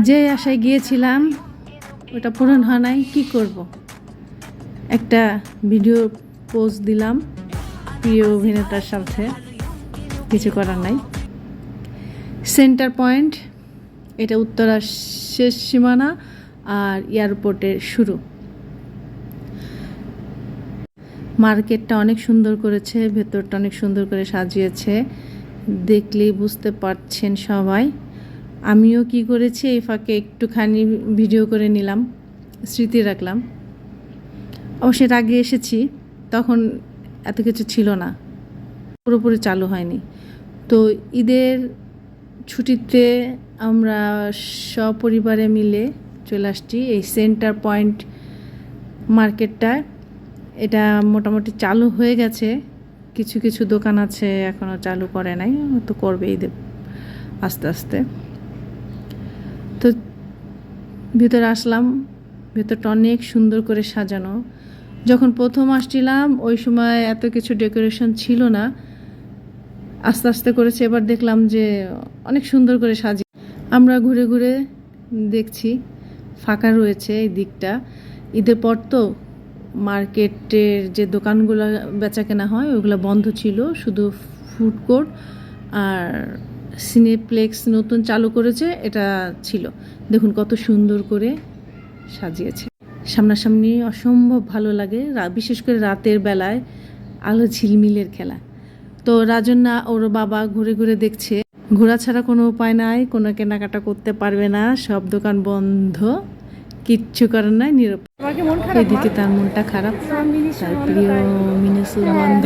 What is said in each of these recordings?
যে আশায় গিয়েছিলাম, ওটা পূরণ হয় নাই, কী করব? একটা ভিডিও পোস্ট দিলাম প্রিয় অভিনেতার সাথে, কিছু করার নাই। সেন্টার পয়েন্ট, এটা উত্তরার শেষ সীমানা আর এয়ারপোর্টের শুরু। মার্কেটটা অনেক সুন্দর করেছে, ভেতরটা অনেক সুন্দর করে সাজিয়েছে, দেখলেই বুঝতে পারছেন সবাই। আমিও কি করেছি, এই ফাঁকে একটুখানি ভিডিও করে নিলাম, স্মৃতি রাখলাম। অবশ্যই আগে এসেছি, তখন এত কিছু ছিল না, পুরোপুরি চালু হয়নি। তো ঈদের ছুটিতে আমরা সপরিবারে মিলে চলে আসছি, এই সেন্টার পয়েন্ট মার্কেটটায় এটা মোটামুটি চালু হয়ে গেছে, কিছু কিছু দোকান আছে এখনও চালু করে নাই, তো করবে ঈদের আস্তে আস্তে। ভিতরে আসলাম, ভেতরটা অনেক সুন্দর করে সাজানো। যখন প্রথম আসছিলাম, ওই সময় এত কিছু ডেকোরেশন ছিল না। আস্তে আস্তে করেছে, এবার দেখলাম যে অনেক সুন্দর করে সাজি। আমরা ঘুরে ঘুরে দেখছি, ফাঁকা রয়েছে এই দিকটা। ঈদের পর তো মার্কেটের যে দোকানগুলো বেচা কেনা হয়, ওগুলো বন্ধ ছিল, শুধু ফুড কোর্ট আর সিনেপ্লেক্স নতুন চালু করেছে এটা ছিল। দেখুন কত সুন্দর করে সাজিয়েছে। সামনাসামনি অসম্ভব ভালো লাগে বিশেষ করে রাতের বেলায় আলো ঝিলমিলের খেলা। তো রাজন্না ওর বাবা ঘুরে ঘুরে দেখছে। ঘোরা ছাড়া কোনো উপায় নাই কোনো কেনাকাটা করতে পারবে না সব দোকান বন্ধ কিচ্ছু করার নাই নীরব এদিকে তার মনটা খারাপ তার প্রিয় বন্ধ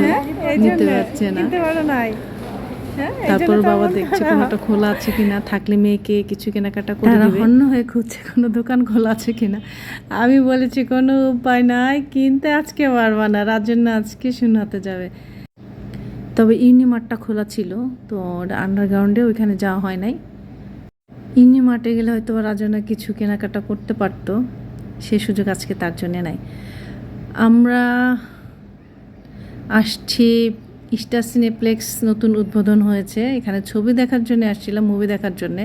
নিতে পারছে না। তারপর বাবা দেখছে কোনোটা খোলা আছে কিনা থাকলে মেয়েকে কিছু কেনাকাটা করে দিবে। হন্য হয়ে খুঁজছে কোনো দোকান খোলা আছে কিনা। আমি বলেছি কোনো উপায় নাই কিনতে আজকে পারবা না রাজন্য আজকে শূন্যতে যাবে। তবে ইউনিমার্টটা খোলা ছিল তো আন্ডারগ্রাউন্ডে ওইখানে যাওয়া হয় নাই। ইউনিমার্টে গেলে হয়তো রাজনা কিছু কেনাকাটা করতে পারতো সে সুযোগ আজকে তার জন্যে নাই। আমরা আসছি স্টার সিনেপ্লেক্স নতুন উদ্বোধন হয়েছে। এখানে ছবি দেখার জন্য আসছিলাম মুভি দেখার জন্যে।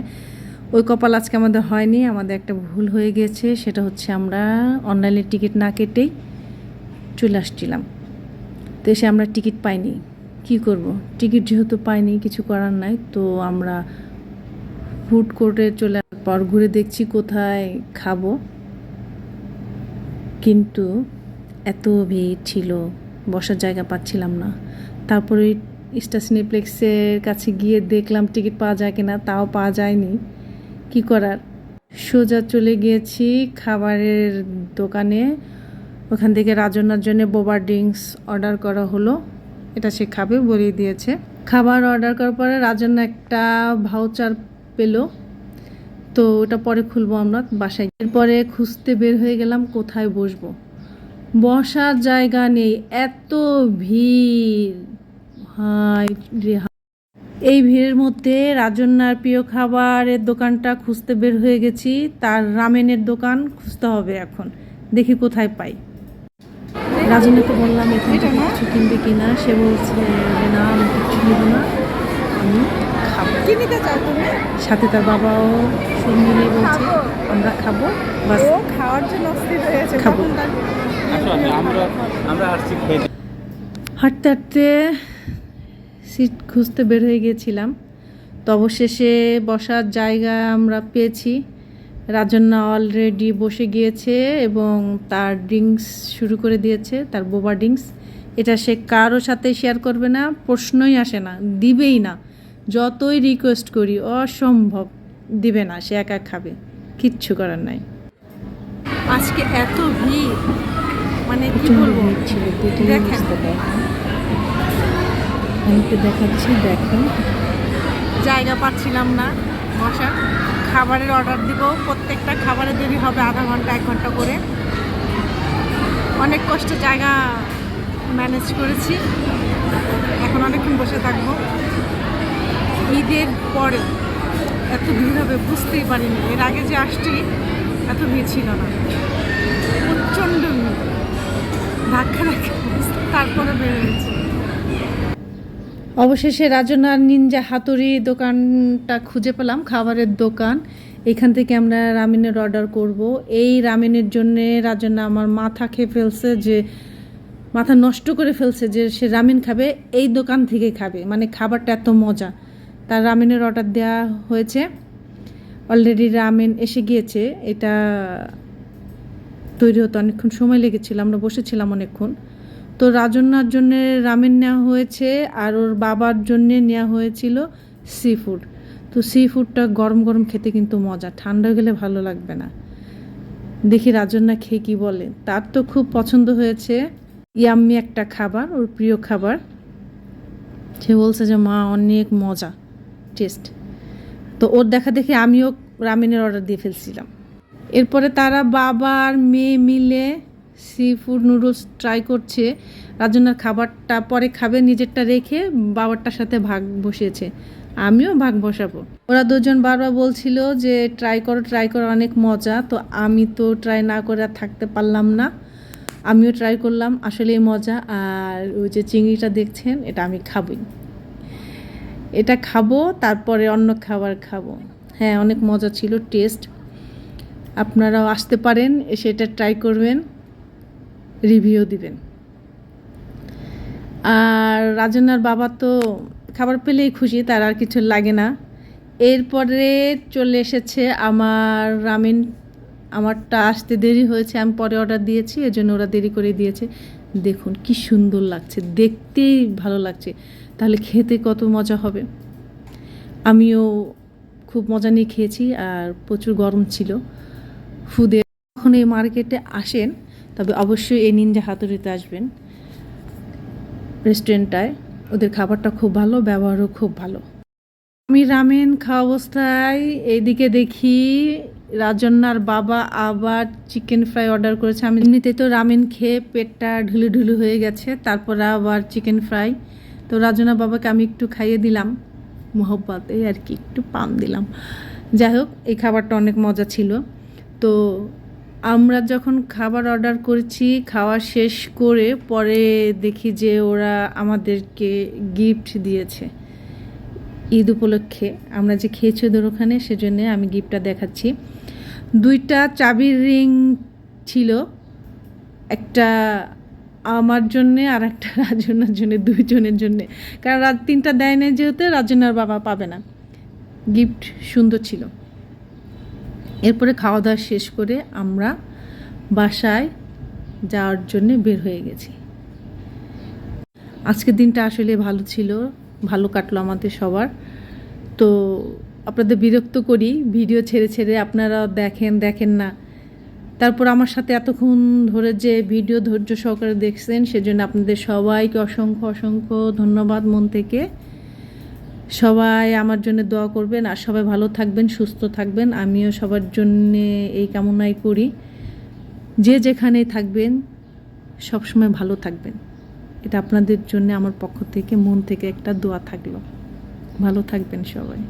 ওই কপাল আজকে আমাদের হয়নি, আমাদের একটা ভুল হয়ে গেছে, সেটা হচ্ছে আমরা অনলাইনে টিকিট না কেটেই চলে আসছিলাম। তো এসে আমরা টিকিট পাইনি। কি করব? টিকিট যেহেতু পাইনি, কিছু করার নাই, তো আমরা ফুড কোর্টে চলে পর ঘুরে দেখছি কোথায় খাব। কিন্তু এত ভিড় ছিল, বসার জায়গা পাচ্ছিলাম না। তারপরে স্টার সিনেপ্লেক্সের কাছে গিয়ে দেখলাম টিকিট পাওয়া যায় কিনা, তাও পাওয়া যায়নি। কি করার? সোজা চলে গিয়েছি খাবারের দোকানে। ওখান থেকে রাজনার জন্য বোবার ড্রিঙ্কস অর্ডার করা হলো। এটা সে খাবে বলিয়ে দিয়েছে। খাবার অর্ডার করার পরে রাজন একটা ভাউচার পেল। তো ওটা পরে খুলবো আমরা বাসায়। এরপরে খুঁজতে বের হয়ে গেলাম কোথায় বসবো। বসার জায়গা নেই। এত ভিড়। হাই রে। এই ভিড়ের মধ্যে রাজন্যার প্রিয় খাবারের দোকানটা খুঁজতে বের হয়ে গেছি। তার রামেনের দোকান খুঁজতে হবে এখন। দেখি কোথায় পাই। রাজন্যাকে বললাম এখান কিছু কিনবে কিনা? সে বলছে না আমি কিছু নেব না। আমি কি নিতে চাও তুমি? সাথে তার বাবাও মিলিয়ে বলছে আমরা খাব বাস। ও খাওয়ার জন্য অস্থির হয়েছে খাব। তখন তার আসো আসো, আমরা আমরা আসছি খেতে হাঁটতে হাঁটতে সিট খুঁজতে বের হয়ে গিয়েছিলাম। তো অবশেষে বসার জায়গা আমরা পেয়েছি। রাজন্না অলরেডি বসে গিয়েছে এবং তার ড্রিঙ্কস শুরু করে দিয়েছে তার বোবা ড্রিঙ্কস এটা সে কারও সাথে শেয়ার করবে না প্রশ্নই আসে না দিবেই না। যতই রিকোয়েস্ট করি অসম্ভব দিবে না সে একা খাবে। কিচ্ছু করার নাই। আজকে এত ভিড়। মানে কি বলব? দেখেন। আমি তো দেখাচ্ছি দেখেন। জায়গা পাচ্ছিলাম না বসা খাবারের অর্ডার দিব প্রত্যেকটা খাবারের দেরি হবে আধা ঘণ্টা এক ঘণ্টা করে। অনেক কষ্ট জায়গা ম্যানেজ করেছি। এখন অনেকক্ষণ বসে থাকব। ঈদের পরে এত ভিড় হবে বুঝতেই পারিনি। এর আগে যে আসছি, এত ভিড় ছিল না। প্রচণ্ড ধাক্কা ধাক্কা তারপরে বের হয়েছে। অবশেষে রাজনার নিনজা হাতুড়ি দোকানটা খুঁজে পেলাম, খাবারের দোকান। এখান থেকে আমরা রামিনের অর্ডার করব। এই রামিনের জন্যে রাজনা আমার মাথা খেয়ে ফেলছে যে, মাথা নষ্ট করে ফেলছে যে সে রামিন খাবে, এই দোকান থেকে খাবে। মানে খাবারটা এত মজা। তার রামিনের অর্ডার দেওয়া হয়েছে। অলরেডি রামেন এসে গিয়েছে। এটা তৈরি হতে অনেকক্ষণ সময় লেগেছিল, আমরা বসেছিলাম অনেকক্ষণ। তো রাজন্যার জন্য রামেন নেওয়া হয়েছে আর ওর বাবার জন্যে নেওয়া হয়েছিল সি ফুড তো সি ফুডটা গরম গরম খেতে কিন্তু মজা, ঠান্ডা গেলে ভালো লাগবে না। দেখি রাজন্যা খেয়ে কী বলে। তার তো খুব পছন্দ হয়েছে ইয়াম্মি একটা খাবার, ওর প্রিয় খাবার। সে বলছে যে, মা, অনেক মজা। টেস্ট। তো ওর দেখা দেখে আমিও রামেনের অর্ডার দিয়ে ফেলছিলাম। এরপরে তারা বাবা আর মেয়ে মিলে সি ফুড নুডলস ট্রাই করছে। রাজনার খাবারটা পরে খাবে, নিজেরটা রেখে বাবারটার সাথে ভাগ বসিয়েছে। আমিও ভাগ বসাবো। ওরা দুজন বারবার বলছিল যে ট্রাই করো ট্রাই করো, অনেক মজা। তো আমি তো ট্রাই না করে থাকতে পারলাম না। আমিও ট্রাই করলাম আসলে মজা। আর ওই যে চিংড়িটা দেখছেন, এটা আমি খাবই। এটা খাব, তারপরে অন্য খাবার খাব। হ্যাঁ অনেক মজা ছিল, টেস্ট। আপনারাও আসতে পারেন, এসে এটা ট্রাই করবেন রিভিউ দিবেন। আর রাজনার বাবা তো খাবার পেলেই খুশি, তার আর কিছু লাগে না। এরপরে চলে এসেছে আমার রামিন আমারটা আসতে দেরি হয়েছে, আমি পরে অর্ডার দিয়েছি, এজন্য ওরা দেরি করে দিয়েছে। দেখুন, কি সুন্দর লাগছে। দেখতেই ভালো লাগছে। তাহলে খেতে কত মজা হবে? আমিও খুব মজা নিয়ে খেয়েছি আর প্রচুর গরম ছিল। ফুদে যখন এই মার্কেটে আসেন, তবে অবশ্যই এই নিনজা হাতুড়িতে আসবেন। রেস্টুরেন্টটায়। ওদের খাবারটা খুব ভালো, ব্যবহারও খুব ভালো। আমি রামেন খাওয়া অবস্থায় এইদিকে দেখি রাজন্নার বাবা আবার চিকেন ফ্রাই অর্ডার করেছে। আমি এমনিতে তো রামেন খেয়ে পেটটা ঢুলু ঢুলু হয়ে গেছে, তারপরে আবার চিকেন ফ্রাই তো রাজনার বাবাকে আমি একটু খাইয়ে দিলাম, মোহব্বত, এই আর কি, একটু পান দিলাম। যাই হোক, এই খাবারটা অনেক মজা ছিল। তো আমরা যখন খাবার অর্ডার করেছি, খাওয়া শেষ করে পরে দেখি যে ওরা আমাদেরকে গিফট দিয়েছে। ঈদ উপলক্ষে আমরা যে খেয়েছি ওদের ওখানে, সেজন্য আমি গিফটটা দেখাচ্ছি। দুইটা চাবির রিং ছিল, একটা আমার জন্যে আর একটা রাজনার জন্য, দুইজনের জন্যে। কারণ রাত তিনটা দেয় না যেহেতু রাজনার বাবা পাবে না। গিফট সুন্দর ছিল। এরপরে খাওয়া দাওয়া শেষ করে আমরা বাসায় যাওয়ার জন্যে বের হয়ে গেছি। আজকের দিনটা আসলে ভালো ছিল, ভালো কাটলো আমাদের সবার। তো আপনাদের বিরক্ত করি, ভিডিও ছেড়ে ছেড়ে আপনারা দেখেন দেখেন না। তারপর আমার সাথে এতক্ষণ ধরে যে ভিডিও ধৈর্য সহকারে দেখছেন, সেজন্য আপনাদের সবাইকে অসংখ্য অসংখ্য ধন্যবাদ মন থেকে। সবাই আমার জন্য দোয়া করবেন আর সবাই ভালো থাকবেন, সুস্থ থাকবেন। আমিও সবার জন্য এই কামনাই করি। যে যেখানেই থাকবেন, সবসময় ভালো থাকবেন। এটা আপনাদের জন্য, আমার পক্ষ থেকে, মন থেকে একটা দোয়া থাকল। ভালো থাকবেন সবাই।